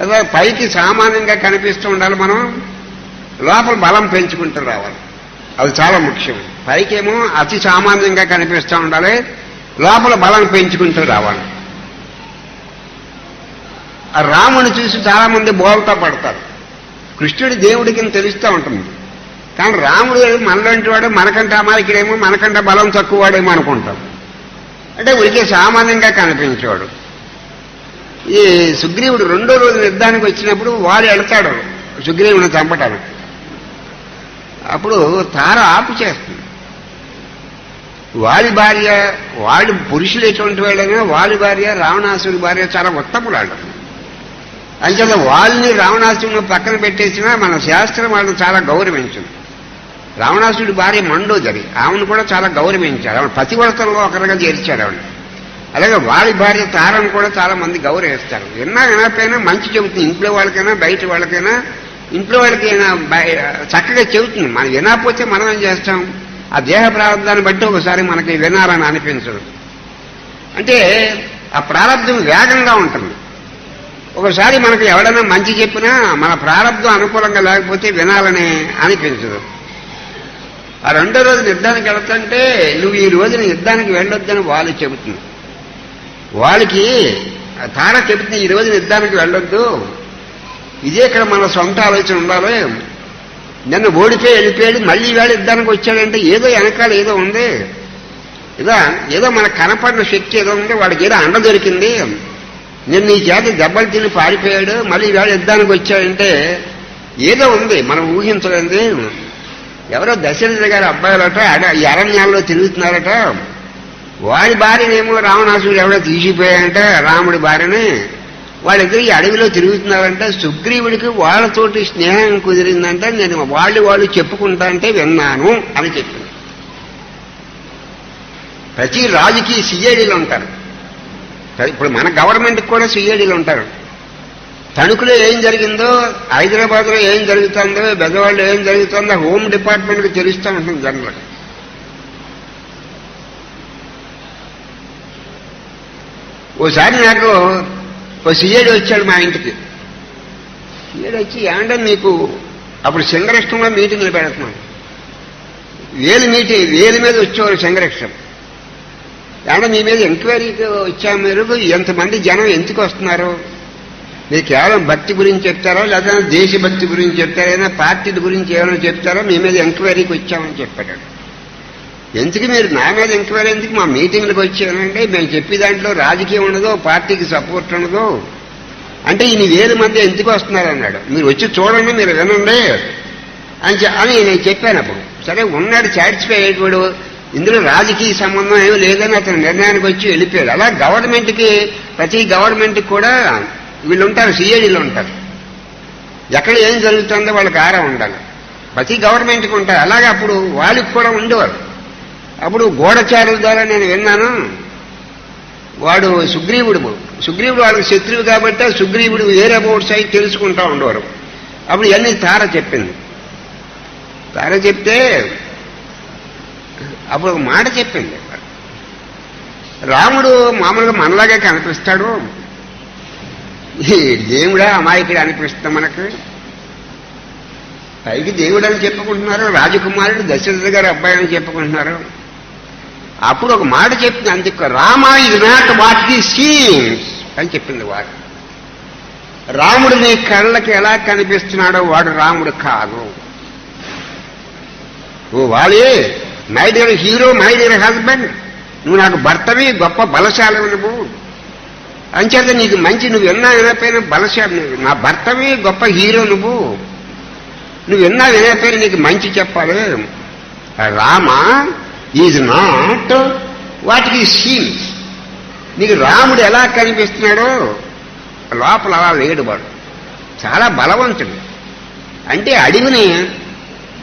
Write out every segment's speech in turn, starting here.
అదే పైకి సామాన్యంగా కనిపిస్తూ ఉండాలి మనం. లోపల బలం పెంచుకుంటూ రావాలి. అది చాలా ముఖ్యం. పైకేమో అతి సామాన్యంగా కనిపిస్తూ ఉండాలి. లోపల బలం పెంచుకుంటూ రావాలి. ఆ రాముని చూసి చాలామంది బోల్తా పడతారు. కృష్ణుడి దేవుడికి తెలుస్తూ ఉంటుంది. కానీ రాముడు మనలాంటి వాడు మనకంటే అమాయకుడేమో మనకంటే బలం తక్కువ వాడేమో అనుకుంటాం. అంటే ఉడికే సామాన్యంగా కనిపించేవాడు. ఈ సుగ్రీవుడు రెండో రోజు యుద్ధానికి వచ్చినప్పుడు వాడు వెళ్తాడు. సుగ్రీవుని చంపటానికి. అప్పుడు తార ఆపు చేస్తుంది. వాడి భార్య వాడి పురుషులు ఎటువంటి వాళ్ళైనా వాడి భార్య రావణాసుడి భార్య చాలా ఉత్తములాడు అంచేత వాళ్ళని రావణాసుడిని పక్కన పెట్టేసినా మన శాస్త్రం వాళ్ళని చాలా గౌరవించింది. రావణాసుడి భార్య మండోదరి. ఆమెను కూడా చాలా గౌరవించారు ఆవిడ పతివ్రతంలో ఒకరిగా చేర్చాడు ఆవిడ. అలాగే వాడి భార్య తారను కూడా చాలా మంది గౌరవిస్తారు. విన్నా వినకపోయినా మంచి చెబుతుంది. ఇంట్లో వాళ్ళకైనా బయట వాళ్ళకైనా ఇంట్లో వాళ్ళకైనా చక్కగా చెబుతుంది. మనం వినకపోతే మనం ఏం చేస్తాం? ఆ దేహ ప్రారంభాన్ని బట్టి ఒకసారి మనకి వినాలని అనిపించదు. అంటే ఆ ప్రారంభం వేగంగా ఉంటుంది. ఒకసారి మనకు ఎవడైనా మంచి చెప్పినా మన ప్రారంభం అనుకూలంగా లేకపోతే వినాలని అనిపించదు. ఆ రెండో రోజు యుద్ధానికి వెళ్తుంటే నువ్వు ఈ రోజున యుద్ధానికి వెళ్ళొద్దని వాళ్ళు చెబుతుంది వాళ్ళకి తార చెబుతుంది ఈ రోజు యుద్ధానికి వెళ్ళొద్దు. ఇదే ఇక్కడ మన సొంత ఆలోచన ఉండాలి. నిన్న ఓడిపోయి వెళ్ళిపోయాడు మళ్ళీ వేళ యుద్ధానికి వచ్చాడంటే ఏదో వెనకాల ఏదో ఉంది. ఏదో ఏదో మనకు కనపడిన శక్తి ఏదో ఉంది వాడికి ఏదో అండ దొరికింది. నేను నీ చేత దెబ్బలు తిని పారిపోయాడు మళ్ళీ వేళ యుద్ధానికి వచ్చాడంటే ఏదో ఉంది మనం ఊహించలేదు ఎవరో దశరథ గారి అబ్బాయిలట ఈ అరణ్యాల్లో తిరుగుతున్నారట. వాడి భార్యనేమో రావణాసుడు ఎవడో తీసిపోయాడంట రాముడి భార్యని వాళ్ళిద్దరు ఈ అడవిలో తిరుగుతున్నారంటే సుగ్రీవుడికి వాళ్ళతోటి స్నేహం కుదిరిందంటే నేను వాళ్ళు వాళ్ళు చెప్పుకుంటా అంటే విన్నాను అని చెప్పింది. ప్రతి రాజుకి సిఐడీలు ఉంటారు. ఇప్పుడు మన గవర్నమెంట్కి కూడా సిఐడీలు ఉంటారు. తణుకులో ఏం జరిగిందో హైదరాబాద్లో ఏం జరుగుతుందో బెజవాడలో ఏం జరుగుతుందో హోమ్ డిపార్ట్మెంట్కి తెలుస్తూ ఉంటుంది జనరల్ ఓసారి నాకు ఓ సీఏడు వచ్చాడు మా ఇంటికి. సీఏడు వచ్చి ఏమంటే నీకు అప్పుడు సింగరక్షంలో మీటింగ్లు పెడుతున్నాను వేలు మీటింగ్ వేలు మీద వచ్చేవారు సింగరక్షం ఏమన్నా మీ మీద ఎంక్వైరీకి వచ్చాము మీరు? ఎంతమంది జనం ఎందుకు వస్తున్నారు? మీరు కేవలం భక్తి గురించి చెప్తారో? లేదా దేశభక్తి గురించి చెప్తారో? ఏదైనా పార్టీల గురించి ఏమైనా చెప్తారా? మీ మీద ఎంక్వైరీకి వచ్చామని చెప్పాడు. ఎందుకు మీరు నా మీద ఎంక్వైరీ ఎందుకు మా మీటింగ్లకు వచ్చానంటే మేము చెప్పే దాంట్లో రాజకీయం ఉండదు పార్టీకి సపోర్ట్ ఉండదు. అంటే ఈయన వేల మంది ఎందుకు వస్తున్నారన్నాడు. మీరు వచ్చి చూడండి మీరు వినండి అని అని నేను చెప్పాను అప్పుడు. సరే ఉన్నాడు సాటిస్ఫై అయ్యేవాడు ఇందులో రాజకీయ సంబంధం ఏమీ లేదని అతను నిర్ణయానికి వచ్చి వెళ్ళిపోయాడు. అలా గవర్నమెంట్కి ప్రతి గవర్నమెంట్కి కూడా వీళ్ళు ఉంటారు సిఐడీలు ఉంటారు. ఎక్కడ ఏం జరుగుతుందో వాళ్ళకి ఆరా ఉండాలి. ప్రతి గవర్నమెంట్కి ఉంటారు. అలాగే అప్పుడు వాళ్ళకి కూడా ఉండేవారు. అప్పుడు గోడచారుల ద్వారా నేను విన్నాను. వాడు సుగ్రీవుడు సుగ్రీవుడు వాళ్ళకి శత్రువు కాబట్టి సుగ్రీవుడు వేరే బోర్డ్స్ అయి తెలుసుకుంటా ఉండేవారు. అప్పుడు ఇవన్నీ తార చెప్పింది. తార చెప్తే అప్పుడు ఒక మాట చెప్పింది. రాముడు మామూలుగా మనలాగే కనిపిస్తాడు. దేవుడా అమాయకుడు అనిపిస్తుంది మనకు. పైకి దేవుడు అని చెప్పుకుంటున్నారు రాజకుమారుడు దశరథ గారు అబ్బాయి అని చెప్పుకుంటున్నారు. అప్పుడు ఒక మాట చెప్పింది అందుకు రామ ఇది నాట్ వాట్ ది సీన్స్ అని చెప్పింది వాడు. రాముడు నీ కళ్ళకి ఎలా కనిపిస్తున్నాడో వాడు రాముడు కాదు. ఓ వాడే my dear hero my dear husband నువ్వు నాకు భర్తవి గొప్ప బలశాలి నువ్వు. అంచేత నీకు మంచి నువ్వు ఎన్నా వినపోయినా బలశాలి నువ్వు. నా భర్తవి గొప్ప హీరో నువ్వు. నువ్వు ఎన్నా వినపోయినా నీకు మంచి చెప్పాలి. Rama is not what he scenes నీకు రాముడు ఎలా కనిపిస్తున్నాడో లోపల అలా లేడు వాడు. చాలా బలవంతుడు. అంటే అడవిని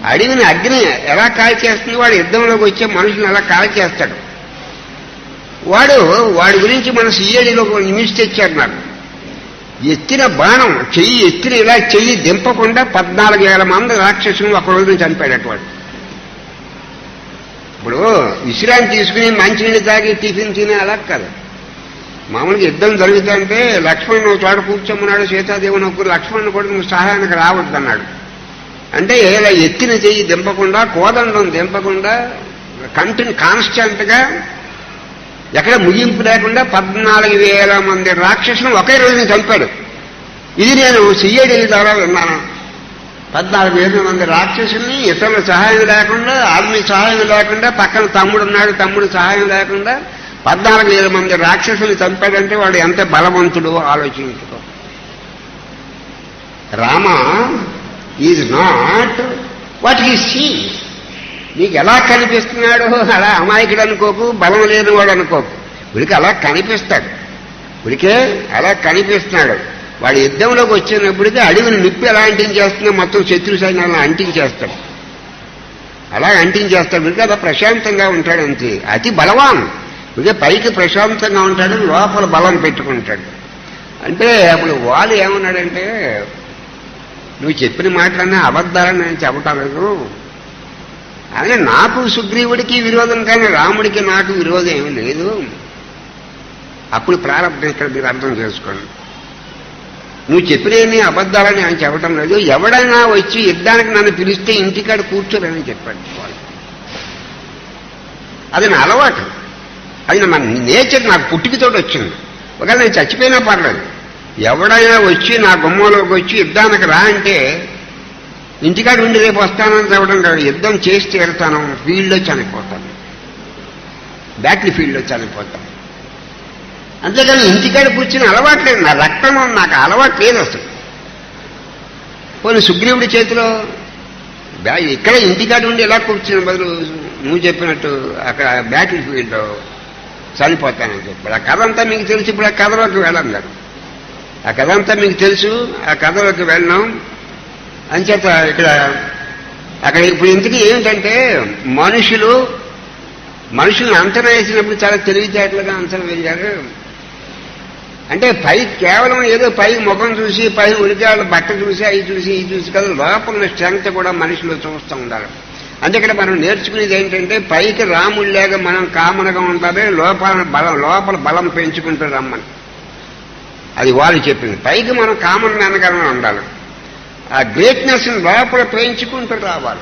అడవిని అగ్ని ఎలా కాల్చేస్తుంది వాడు యుద్ధంలోకి వచ్చే మనుషుని ఎలా కాల్చేస్తాడు వాడు వాడి గురించి మన సిఐడిలో న్యూస్ తెచ్చారు నాకు. ఎత్తిన బాణం చెయ్యి ఎత్తిన ఇలా చెయ్యి దింపకుండా పద్నాలుగు వేల మంది రాక్షసులు ఒక రోజున చనిపోయాడు వాడు ఇప్పుడు విశ్రాంతి తీసుకుని మంచినీళ్ళు తాగి టిఫిన్ తినే అలా కాదు. మామూలుగా యుద్ధం జరుగుతుందంటే లక్ష్మణ్ నువ్వు చోట కూర్చోమన్నాడు సీతాదేవుని ఒక్కరు లక్ష్మణ్ కూడా నువ్వు సహాయానికి రావద్దన్నాడు. అంటే ఇలా ఎత్తిన చెయ్యి దింపకుండా కోదండం దింపకుండా కంటిని కాన్స్టెంట్గా ఎక్కడ ముగింపు లేకుండా పద్నాలుగు వేల మంది రాక్షసులను ఒకే రోజున చంపాడు. ఇది నేను సిఐడి ద్వారా విన్నాను. పద్నాలుగు వేల మంది రాక్షసుల్ని ఇతరుల సహాయం లేకుండా ఆర్మీ సహాయం లేకుండా పక్కన తమ్ముడు ఉన్నాడు తమ్ముడు సహాయం లేకుండా పద్నాలుగు వేల మంది రాక్షసులు చంపాడంటే వాడు ఎంత బలవంతుడు ఆలోచించుకో. Rama is not what he sees. నీకు ఎలా కనిపిస్తున్నాడు అలా అమాయకుడు అనుకోకు బలం లేనివాడు అనుకోకు. వీడికి అలా కనిపిస్తాడు. వీడికే అలా కనిపిస్తున్నాడు. వాడు యుద్ధంలోకి వచ్చినప్పటికీ అడవిని నిప్పి ఎలా అంటించేస్తున్నా మొత్తం శత్రు సైన్యాలను అంటించేస్తాడు. అలా అంటించేస్తాడు. వీడికి అలా ప్రశాంతంగా ఉంటాడు అంతే. అతి బలవాన్. వీడికి పైకి ప్రశాంతంగా ఉంటాడు లోపల బలం పెట్టుకుంటాడు. అంటే అప్పుడు వాళ్ళు ఏమన్నాడంటే నువ్వు చెప్పిన మాటలన్నీ అబద్ధాలని నేను చెప్పటం లేదు. నాకు సుగ్రీవుడికి విరోధం కానీ రాముడికి నాకు విరోధం ఏమీ లేదు. అప్పుడు ప్రారంభం ఇక్కడ మీరు అర్థం చేసుకోండి. నువ్వు చెప్పినవి అబద్ధాలని ఆయన చెప్పడం లేదు. ఎవడైనా వచ్చి యుద్ధానికి నన్ను పిలిస్తే ఇంటికాడ కూర్చోలేని చెప్పాడు వాళ్ళు. అది నా అలవాటు. అది నా నేచర్ నాకు పుట్టికతోటి వచ్చింది. ఒకవేళ నేను చచ్చిపోయినా పర్లేదు. ఎవడైనా వచ్చి నా గుమ్మంలోకి వచ్చి యుద్ధానికి రా అంటే ఇంటికాడ ఉండి రేపు వస్తానని చెప్పడం కాదు. యుద్ధం చేసి తీరుతాను. ఫీల్డ్లో చనిపోతాను. బ్యాటరీ ఫీల్డ్లో చనిపోతాను. అంతేకాని ఇంటికాడ కూర్చుని అలవాటు లేదు. నా రక్తం నాకు అలవాటు లేదు అసలు. పోనీ సుగ్రీవుడి చేతిలో బ్యా- ఇక్కడ ఇంటికాడ ఉండి ఎలా కూర్చుని బదులు నువ్వు చెప్పినట్టు అక్కడ బ్యాటరీ ఫీల్డ్లో చనిపోతానని చెప్పాడు ఆ కథ అంతా మీకు తెలుసు. ఇప్పుడు ఆ కథలోకి వెళ్ళాం కదా. ఆ కథ అంతా మీకు తెలుసు. ఆ కథలోకి వెళ్ళాం. అంచేత ఇక్కడ అక్కడ ఇప్పుడు ఇంతకీ ఏమిటంటే మనుషులు మనుషుల్ని అంచనా వేసినప్పుడు చాలా తెలివితేటలుగా అంచనా వేశారు అంటే పై కేవలం ఏదో పై ముఖం చూసి పై ఉడికాళ్ళ బట్ట చూసి అవి చూసి ఇవి చూసి కదా లోపల స్ట్రెంగ్త్ కూడా మనుషులు చూస్తూ ఉండాలి. అందుకని మనం నేర్చుకునేది ఏంటంటే పైకి రాముడు లేక మనం కామనగా ఉంటామే లోపల బలం లోపల బలం పెంచుకుంటూ రమ్మని. అది వాళ్ళు చెప్పింది. పైకి మనం కామన్ వెనకాలనే ఉండాలి. ఆ గ్రేట్నెస్ని లోపల పెంచుకుంటూ రావాలి.